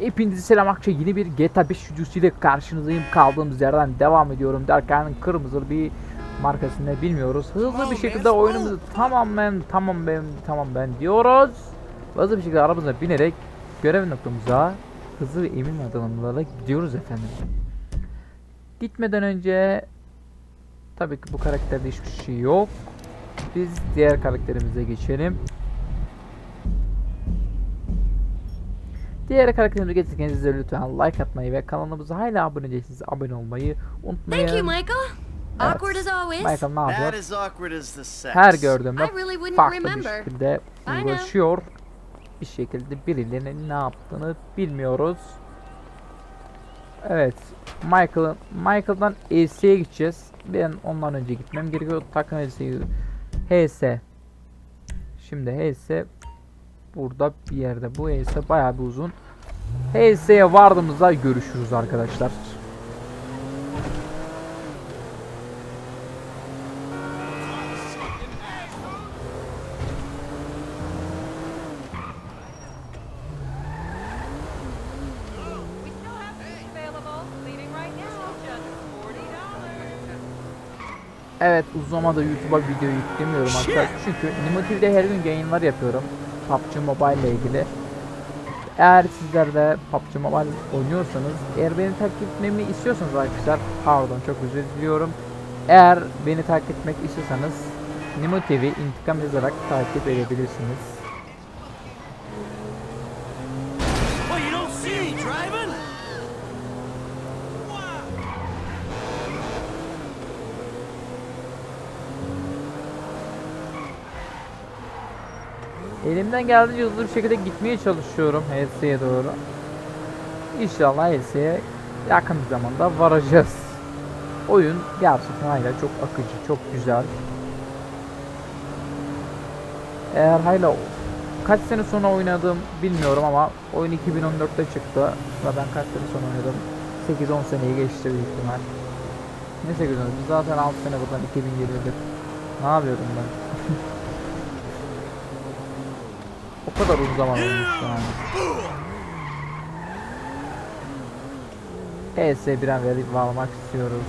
Hepinize selam akşam yeni bir GTA 5 videosuyla karşınızdayım. Kaldığımız yerden devam ediyorum derken kırmızı bir markasını bilmiyoruz. Hızlı bir şekilde oyunumuzu tamamen tamam ben tamam ben diyoruz. Hızlı bir şekilde arabamıza binerek görev noktamıza hızlı ve emin adımlarla gidiyoruz efendim. Gitmeden önce tabii ki bu karakterde hiçbir şey yok. Biz diğer karakterimize geçelim. Diğer karakterimize geçerken size lütfen like atmayı ve kanalımıza hala abone değilseniz abone olmayı unutmayın. Thank you, Michael. Evet. Awkward as always. Michael ne That yapıyor? is awkward as the sex. Her gördüğümde really farklı bir remember. şekilde I know. uğraşıyor. Bir şekilde birilerinin ne yaptığını bilmiyoruz. Evet. Michael Michael'dan ES'ye gideceğiz. Ben ondan önce gitmem gerekiyor. Takım elbiseyi HS. Şimdi HS burada bir yerde. Bu HS bayağı bir uzun. HS'ye vardığımızda görüşürüz arkadaşlar. Evet uzun zamandır YouTube'a video yüklemiyorum arkadaşlar. Çünkü Nimotiv'de her gün yayınlar yapıyorum. PUBG Mobile ile ilgili. Eğer sizler de PUBG Mobile oynuyorsanız, eğer beni takip etmemi istiyorsanız arkadaşlar, pardon çok özür diliyorum. Eğer beni takip etmek istiyorsanız Nimo TV intikam yazarak takip edebilirsiniz. Elimden geldiğince hızlı bir şekilde gitmeye çalışıyorum HS'ye doğru. İnşallah HS'ye yakın bir zamanda varacağız. Oyun gerçekten hala çok akıcı, çok güzel. Eğer hala kaç sene sonra oynadım bilmiyorum ama oyun 2014'te çıktı ve ben kaç sene sonra oynadım? 8-10 seneyi geçti büyük ihtimal. Ne 8 Biz zaten 6 sene buradan 2020'dir. Ne yapıyordum ben? Kadar uzun zaman olmuş yani. ES bir an verip almak istiyoruz.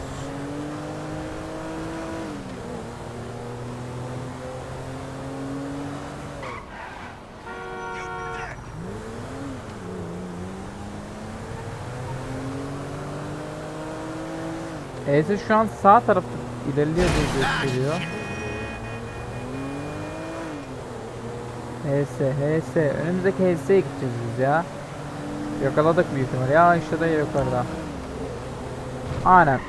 ES şu an sağ tarafta ilerliyor diye gösteriyor. HS, HS. Önümüzdeki HS'ye gideceğiz biz ya. Yakaladık büyük ihtimal. Ya işte de yukarıda. Aynen.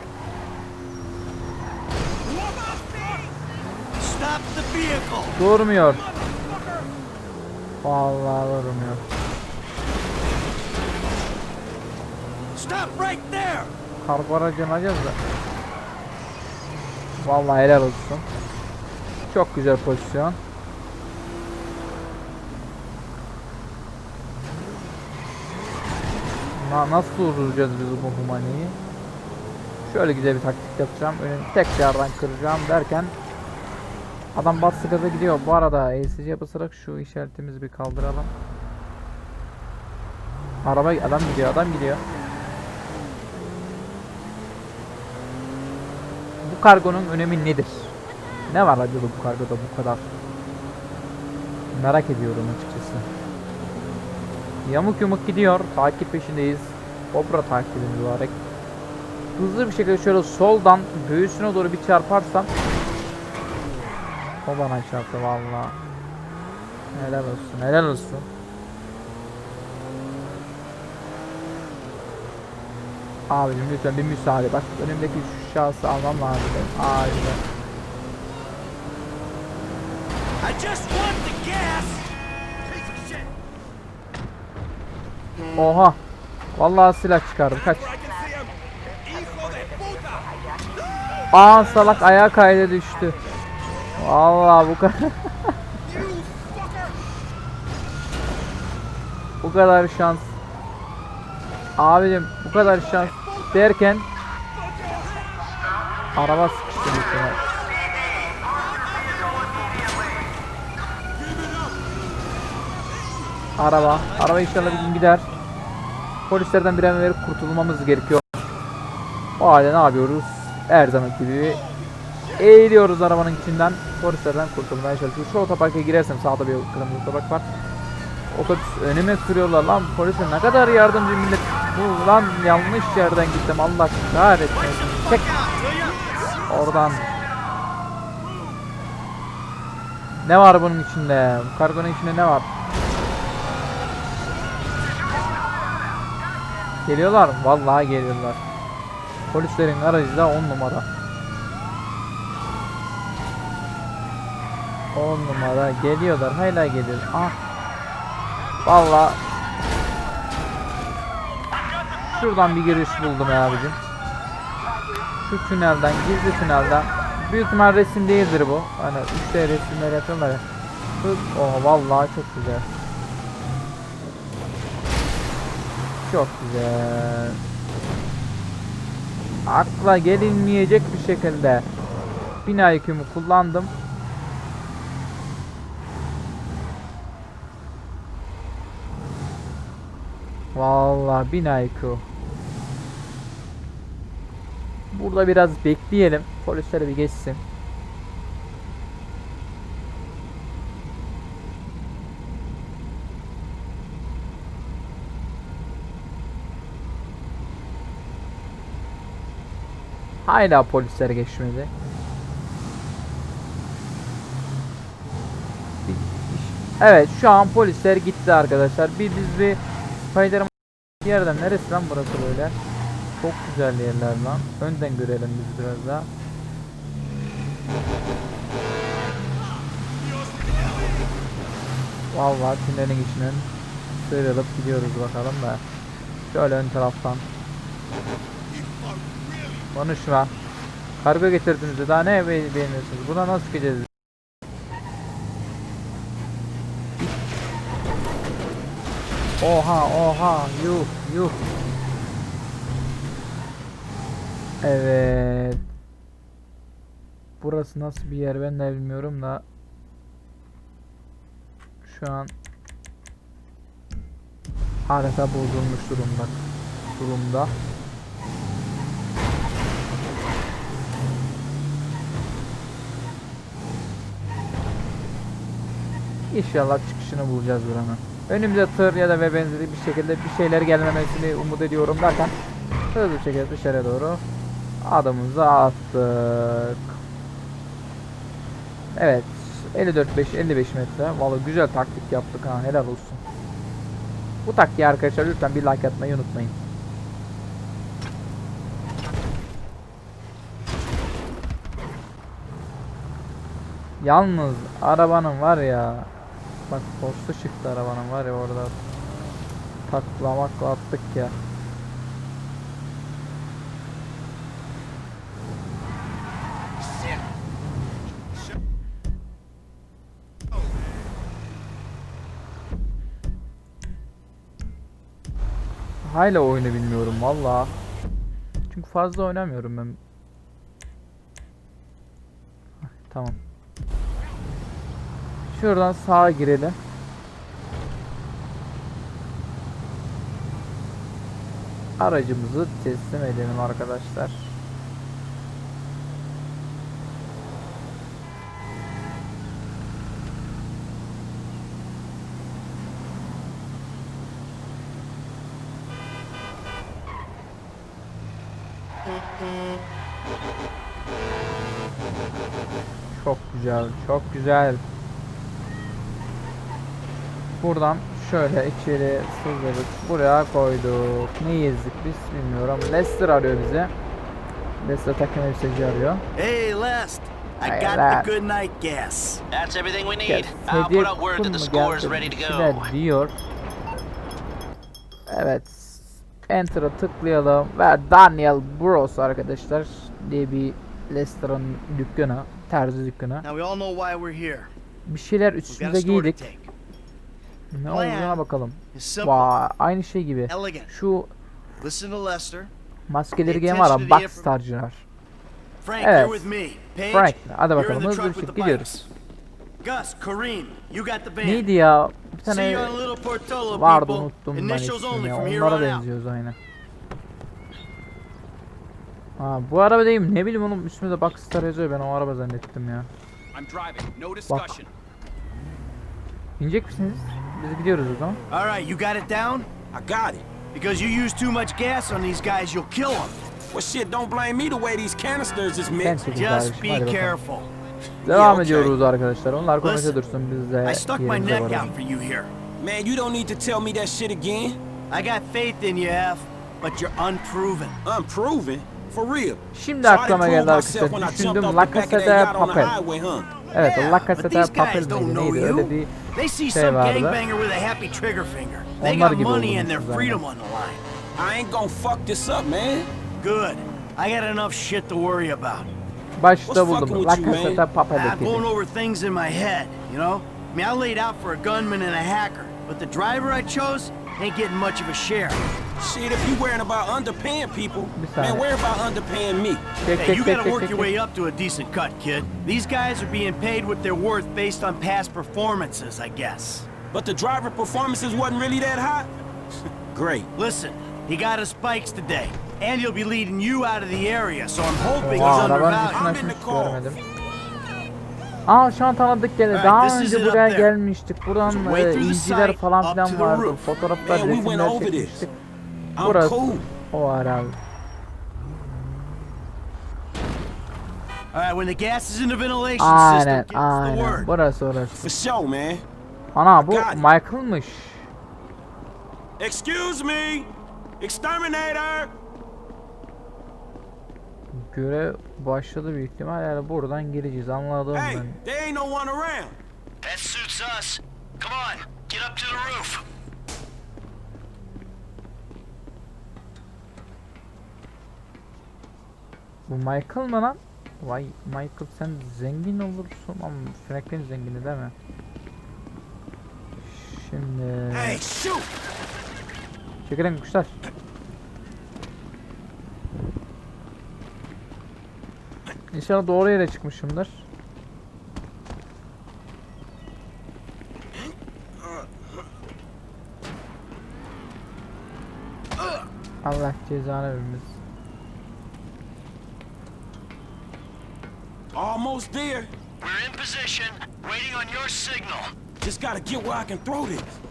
Durmuyor. Vallahi durmuyor. Stop right there! Kargo aracını alacağız da. Vallahi helal olsun. Çok güzel pozisyon. Na nasıl durduracağız biz bu humaniyi? Şöyle güzel bir taktik yapacağım. Önünü tekrardan kıracağım derken Adam bas gaza gidiyor. Bu arada ESC basarak şu işaretimizi bir kaldıralım. Araba adam gidiyor, adam gidiyor. Bu kargonun önemi nedir? Ne var acaba bu kargoda bu kadar? Merak ediyorum açıkçası. Yamuk yumuk gidiyor. Takip peşindeyiz. Obra takibimiz mübarek. Hızlı bir şekilde şöyle soldan göğsüne doğru bir çarparsam o bana çarptı valla. Helal olsun, helal olsun. Abicim lütfen bir müsaade. Bak önümdeki şu şahsı almam lazım. Acilen. I just want the gas! Oha. Vallahi silah çıkardım. Kaç. Aa salak ayağa kaydı düştü. Vallahi bu kadar. Bu kadar şans. Abicim bu kadar şans derken araba sıkıştı ihtimal. Araba. Araba inşallah bir gün gider. Polislerden bir an evvel kurtulmamız gerekiyor. O halde ne yapıyoruz? Her zaman gibi eğiliyoruz arabanın içinden. Polislerden kurtulmaya çalışıyoruz. Şu otoparka girersem sağda bir kırmızı otopark var. Otobüs önüme kırıyorlar lan polise ne kadar yardımcı millet. Bu lan yanlış yerden gittim Allah kahretmesin. Çek oradan. Ne var bunun içinde? Kargonun içinde ne var? Geliyorlar? Vallahi geliyorlar. Polislerin aracı da 10 numara. 10 numara geliyorlar. Hala geliyor. Ah. Vallahi Şuradan bir giriş buldum ya abicim. Şu tünelden, gizli tünelden. Büyük ihtimal resim değildir bu. Hani 3D resimler yapıyorlar ya. Hız, oh vallahi çok güzel. Çok güzel. Akla gelinmeyecek bir şekilde bina yükümü kullandım. Vallahi bina yükü. Burada biraz bekleyelim. Polisler bir geçsin. Hala polisler geçmedi. Evet şu an polisler gitti arkadaşlar. Bir biz bir Spiderman yerden neresi lan burası böyle? Çok güzel yerler lan. Önden görelim biz biraz daha. Vallahi tünelin içinden sıyrılıp gidiyoruz bakalım da. Şöyle ön taraftan. Konuşma. Kargo getirdiniz de daha ne be- beğeniyorsunuz? Buna nasıl gideceğiz? Oha oha yuh yuh. Evet. Burası nasıl bir yer ben de bilmiyorum da. Şu an harita bozulmuş durumda. Durumda. İnşallah çıkışını bulacağız buranın. Önümüze tır ya da ve benzeri bir şekilde bir şeyler gelmemesini umut ediyorum derken hızlı şekilde dışarı doğru adımımızı attık. Evet 54 5 55 metre. Vallahi güzel taktik yaptık ha helal olsun. Bu taktiği arkadaşlar lütfen bir like atmayı unutmayın. Yalnız arabanın var ya Bak postu çıktı arabanın var ya orada Taklamakla attık ya. Hala oyunu bilmiyorum valla Çünkü fazla oynamıyorum ben. Tamam Şuradan sağa girelim. Aracımızı teslim edelim arkadaşlar. Çok güzel, çok güzel. Buradan şöyle içeri sızladık. Buraya koyduk. Ne yazdık biz bilmiyorum. Lester arıyor bize. Lester takım elbiseci arıyor. Hey, Lest. I got the good night gas. That's everything we need. I'll put out word that the score is ready to go. diyor. Evet. Enter'a tıklayalım. Ve Daniel Bros arkadaşlar diye bir Lester'ın dükkanı. Terzi dükkanı. Now, we all know why we're here. Bir şeyler to giydik. Ne olduğuna bakalım. Vay aynı şey gibi. Şu Listen to Lester. maskeleri giyen var Boxstarcılar. Frank, Evet. Frank hadi bakalım hızlı bir the gidiyoruz. Gus, Kareem, you got the van. Neydi ya? Bir tane vardı unuttum ben Initials only ismini. from here Onlara on out. benziyoruz aynı. Ha bu araba değil mi? Ne bileyim oğlum üstünde Boxstar yazıyor ben o araba zannettim ya. Discussion. İnecek misiniz? Biz gidiyoruz o zaman. All right, you got it down? I got it. Because you use too much gas on these guys, you'll kill them. Well, shit, don't blame me the way these canisters is mixed. Just be careful. Devam ediyoruz arkadaşlar. Onlar konuşa dursun biz de I stuck my neck out for you here. Man, you don't need to tell me that shit again. I got faith in you, F, but you're unproven. Unproven. For real. Şimdi aklıma geldi arkadaşlar. when I jumped Düşündüm La Casa de yacht on the Papel. Highway, huh? Evet La Yeah, Casa but de these Papel guys don't miydi know neydi you. öyle bir They see şey some vardı. gangbanger with a happy trigger finger. They Onlar got gibi money oldunuz and their siz freedom on the line. I ain't gonna fuck this up, man. Good. I got enough shit to worry about. Başta What's buldum. fucking La with you, Casa man? de Papel I'm going dedi. over things in my head, you know? I mean, I laid out for a gunman and a hacker, but the driver I chose ain't getting much of a share. Shit, if you worrying about underpaying people, man, worry about underpaying me. Hey, you gotta work your way up to a decent cut, kid. These guys are being paid what they're worth based on past performances, I guess. But the driver performances wasn't really that hot. Great. Listen, he got his spikes today, and he'll be leading you out of the area, so I'm hoping Oha, he's arabanın undervalued. I'm in the car. Aa şu an tanıdık geldi. Daha önce buraya gelmiştik. Buradan e, inciler falan filan vardı. Fotoğraflar, resimler çekmiştik. Burası o herhalde. All right, when the gas is in the ventilation Aynen aynen. Burası orası. For sure, man. Ana bu. Michael'mış. Excuse me, exterminator. Görev başladı büyük ihtimal. Yani buradan gireceğiz anladım Hey, ben. there ain't no one around. That suits us. Come on, get up to the roof. Bu Michael mı lan? Vay Michael sen zengin olursun ama Franklin zengini değil mi? Şimdi Hey, shoot. çekilin kuşlar. İnşallah doğru yere çıkmışımdır. Allah cezanı vermesin. Almost there. We're in position, waiting on your signal. Just gotta get where I can throw this.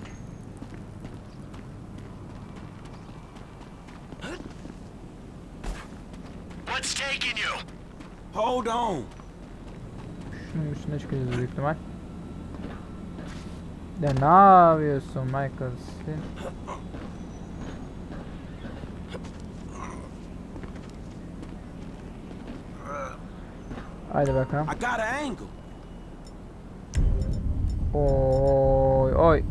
Hold on. Şunun üstüne çıkacağız büyük ihtimal. Ya ne yapıyorsun Michael? Haydi bakalım. I got an angle. Oy oy.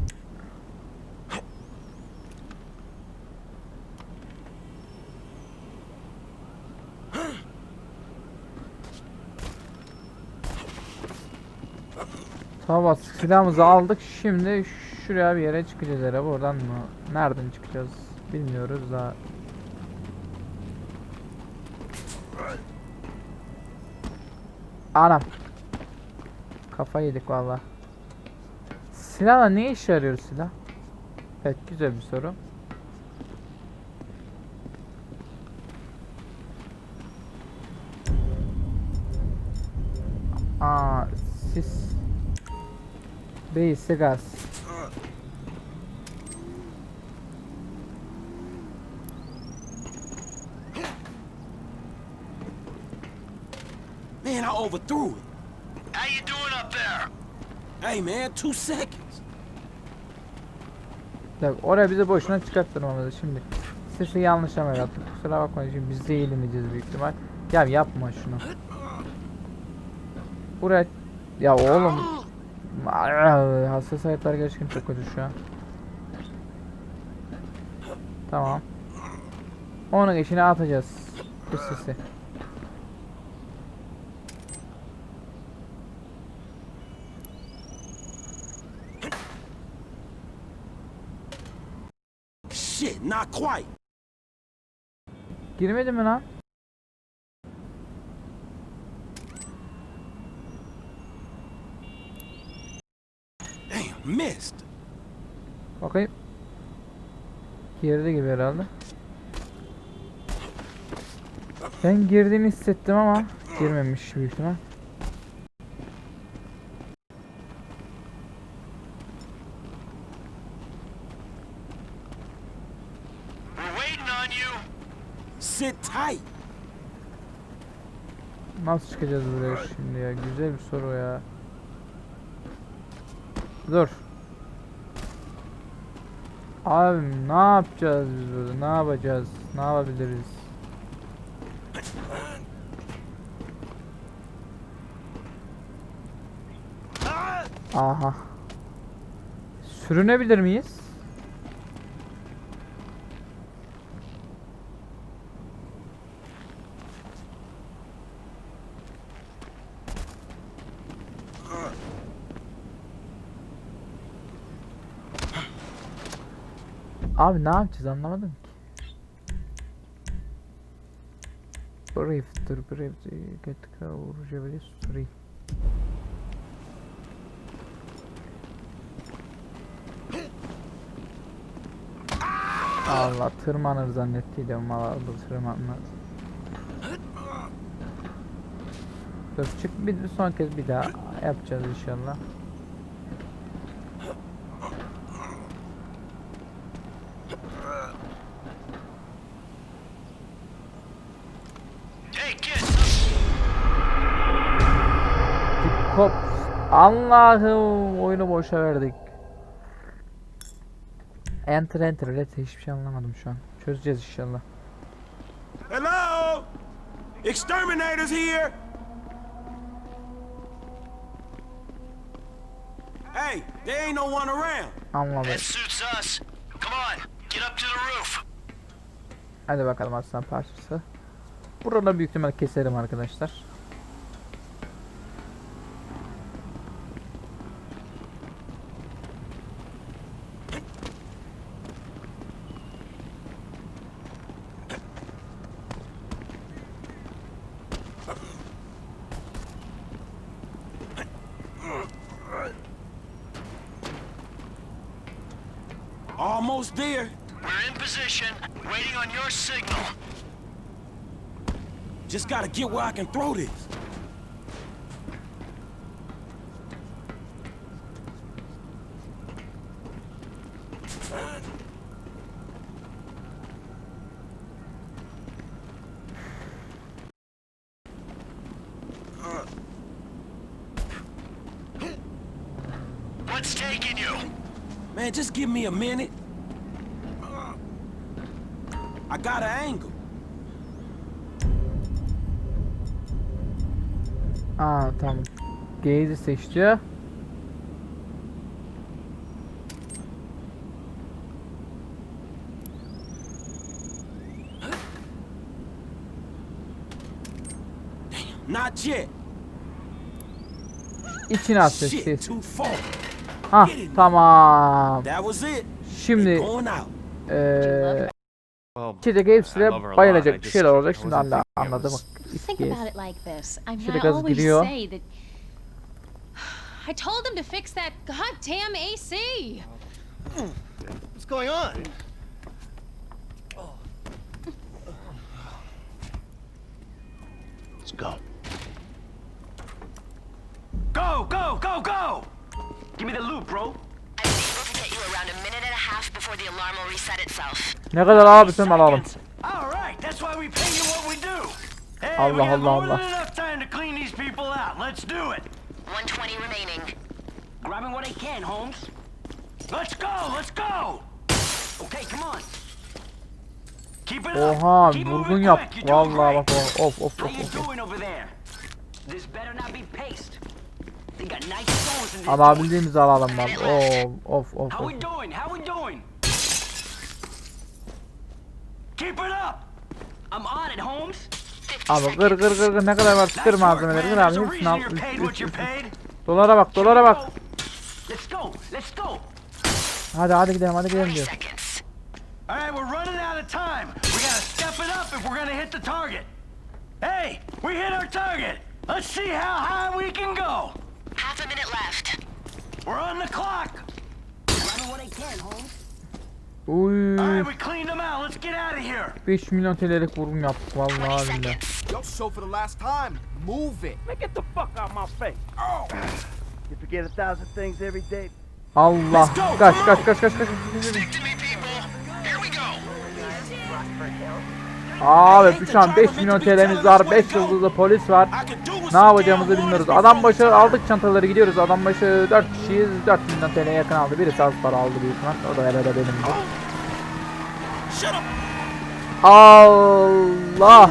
Tamam silahımızı aldık. Şimdi şuraya bir yere çıkacağız herhalde. Buradan mı? Nereden çıkacağız? Bilmiyoruz da. Anam. Kafa yedik valla. Silahla ne işe yarıyor silah? Evet güzel bir soru. Beysi gaz. Man, I overthrew it. How you doing up there? Hey, man, two seconds. Ya oraya bizi boşuna çıkarttırmamız şimdi. Sesi yanlış ama yaptık. Kusura bakmayın şimdi biz de eğleneceğiz büyük ihtimal. Ya yapma şunu. Buraya ya oğlum hassasiyetler gerçekten çok kötü şu an. Tamam. Onun içine atacağız. Bu sesi. Shit, not quite. Girmedi mi lan? Missed. Bakayım. Girdi gibi herhalde. Ben girdiğini hissettim ama girmemiş büyük ihtimal. We're waiting on you. Sit tight. Nasıl çıkacağız buraya şimdi ya? Güzel bir soru ya. Dur. Abim ne yapacağız biz burada? Ne yapacağız? Ne yapabiliriz? Aha. Sürünebilir miyiz? Abi ne yapacağız anlamadım ki. Brief, dur brief, get cover, sorry. Allah tırmanır zannettiydim valla bu tırmanmaz. Dur çık bir son kez bir daha yapacağız inşallah. Allah'ım oyunu boşa verdik. Enter enter ret hiçbir şey anlamadım şu an. Çözeceğiz inşallah. Hello? Exterminators here? Hey, there ain't no one around. Anladım. That suits us. Come on, get up to the roof. Hadi bakalım aslan parçası. Burada büyük ihtimal keserim arkadaşlar. Get where I can throw this. What's taking you? Man, just give me a minute. I got an angle. Aa tamam. Gaze'i seçti. Not yet. İçine at ses. Ah tamam. That was it. Şimdi Going out. eee içecek hepsine bayılacak bir şeyler olacak. Şimdi anla, anladım. Was- Think Yes. about it like this. I mean, I always giriyor. say that. I told him to fix that goddamn AC. What's going on? Let's go. Go, go, go, go! Give me the loot, bro. I was able to get you around a minute and a half before the alarm will reset itself. Ne kadar abi tüm alalım. All right, that's why we pay you what we do. Allah, we have Allah, more than Allah. enough time to clean these people out. Let's do it. 120 remaining. Grabbing what I can, Holmes. Let's go, let's go. Okay, come on. Keep it up. Oha Keep vurgun yap. Vallahi bak of of of you of. doing over there? This better not be paste. They got nice stones in this. Alabildiğimizi alalım bak. Of of of. How we doing? How we doing? Keep it up. I'm on it, Holmes. 50 Abi kır kır kır kır ne kadar var kır Nice work, malzemeleri man. abi hepsini al. Dolara bak dolara bak. Let's go. Let's go. Hadi hadi gidelim hadi gidelim 30 diyor. seconds. All right, we're running out of time. We gotta step it up if we're gonna hit the target. Hey, we hit our target. Let's see how high we can go. Half a minute left. We're on the clock. what I can, Holmes. Uy. Alright, we cleaned them out. Let's get out of here. 5 milyon TL'lik vurgun yaptık 20 vallahi billahi. seconds. Yo, so for the last time, move it. Man, get the fuck out my face. Oh. You forget a thousand things every day. Allah. Let's go, Kaç kaç kaç kaç kaç. To me, people. Here we go. Abi şu an 5 milyon TL'miz var. 5 yıldızlı polis var. Ne yapacağımızı bilmiyoruz. Adam başı aldık çantaları gidiyoruz. Adam başı 4 kişiyiz. 4 milyon TL'ye yakın aldı. Birisi az para aldı büyük ihtimal. O da herhalde benim. Allah.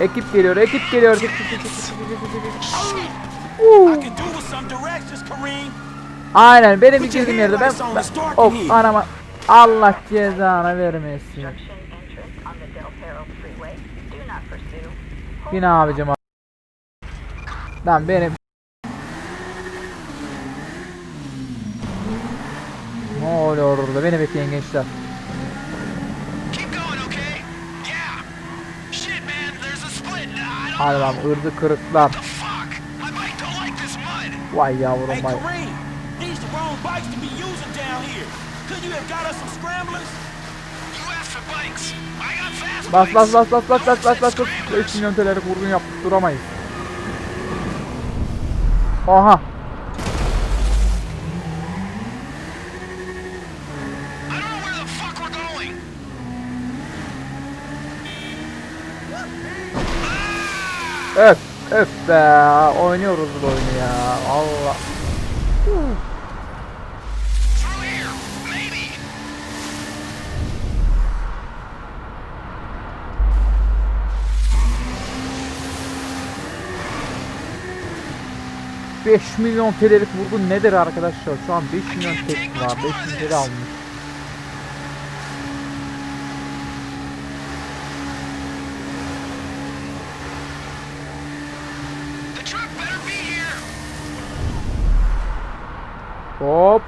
Ekip geliyor. Ekip geliyor. Çık, Aynen benim girdiğim yerde ben, ben of anama Allah cezanı vermesin. Yine abicim abi. Lan benim Ne oluyor orada? Beni bekleyin gençler. Hadi lan ırdı kırıklar. Vay yavrum vay. Kareem, these the wrong bikes to be using down here. Could you have got us some scramblers? You asked for bikes. I got fast Bas bikes. bas bas bas bas bas bas bas. 5 milyon TL'lik vurgun yaptık duramayız. Aha. Öf öf be. Oynuyoruz bu oyunu ya. Allah. 5 milyon TL'lik vurgun nedir arkadaşlar? Şu an 5 milyon TL var. 5 milyon TL almış. Hop.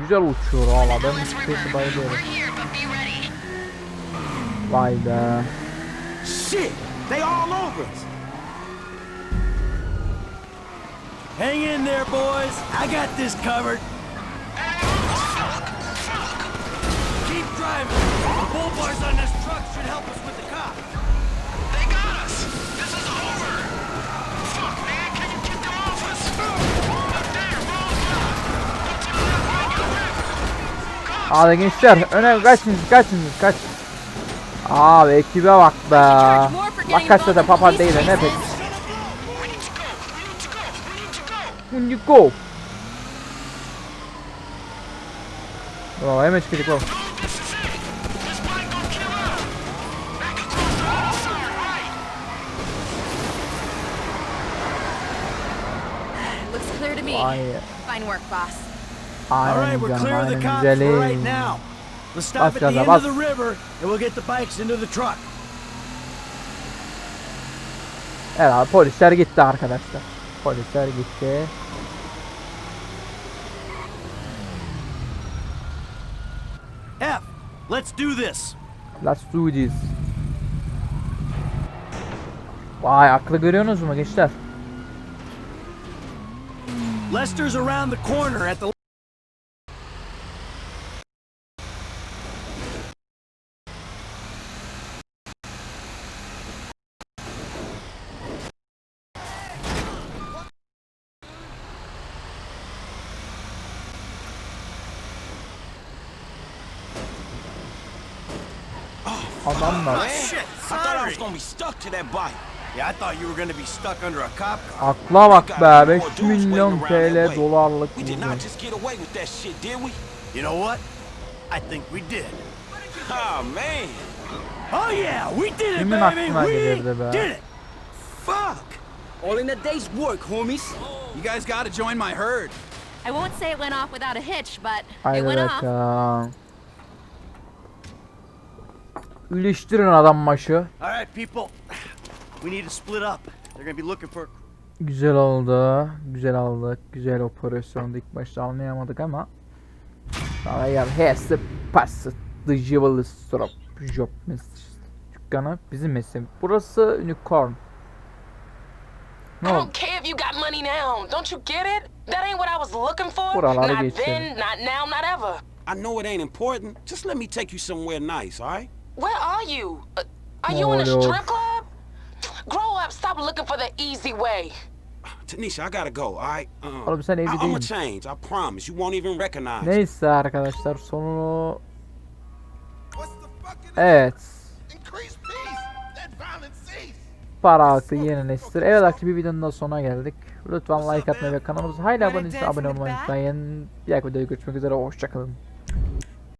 Güzel uçuyor valla. Ben Ellis bu sesi River. bayılıyorum. We're here, but be ready. Vay be. Shit, they all over us. Hang in there, boys. I got this covered. Keep driving. The bull bars on this truck should help us with the cops. They got us. This is over. Fuck, man. Can you get them off us? Hadi gençler öne kaçın kaçın kaç. Abi ekibe bak be. Bak kaçta da papa değil de ne pek. When you go. Bravo hemen side, right? Looks clear to me. Fine work, boss. All Aynen right, we're canım clear of the aynen cops for right now. Let's stop Bas at the gaza, end bas. of the river, and we'll get the bikes into the truck. Herhalde polisler gitti arkadaşlar. Polisler gitti. F, let's do this. Let's do this. Vay aklı görüyorsunuz mu gençler? Lester's around the corner at the Adamlar. shit. I thought I was gonna be stuck to that bike. Yeah, I thought you were gonna be stuck under a cop car. Akla bak Got be more 5 dudes milyon waiting around that TL way. dolarlık We did vurgun. Shit, did we? You know what? I think we did. Oh man. Oh yeah, we did it, Kimin baby. aklına We gelirdi be? did it. Fuck! All in a day's work, homies. You guys gotta join my herd. I won't say it went off without a hitch, but it went off. bakalım. İliştirin adam başı. All right, people. We need to split up. They're gonna be looking for. Güzel oldu. Güzel aldık. Güzel operasyonda ilk başta anlayamadık ama Sonra yer hesi pası dıcıvalı strop job dükkanı bizim mesim. Burası unicorn. Ne I don't care if you got money now. Don't you get it? That ain't what I was looking for. Buraları not geçelim. then, not now, not ever. I know it ain't important. Just let me take you somewhere nice, all right? Are you? Uh, are you in a strip club? Grow up. Stop looking for the easy way. Tanisha, I gotta go, all right? Uh, Oğlum sen evli I- I'ma değil change, I promise. You won't even recognize. Neyse arkadaşlar sonunu What's the fucking evet increase peace? Let violence cease. para hakkı yeni nesil. Evet arkadaşlar bir videonun da sonuna geldik. Lütfen like atmayı ve kanalımıza hala abone değilseniz abone olmayı unutmayın. Diğer videoda görüşmek üzere hoşçakalın.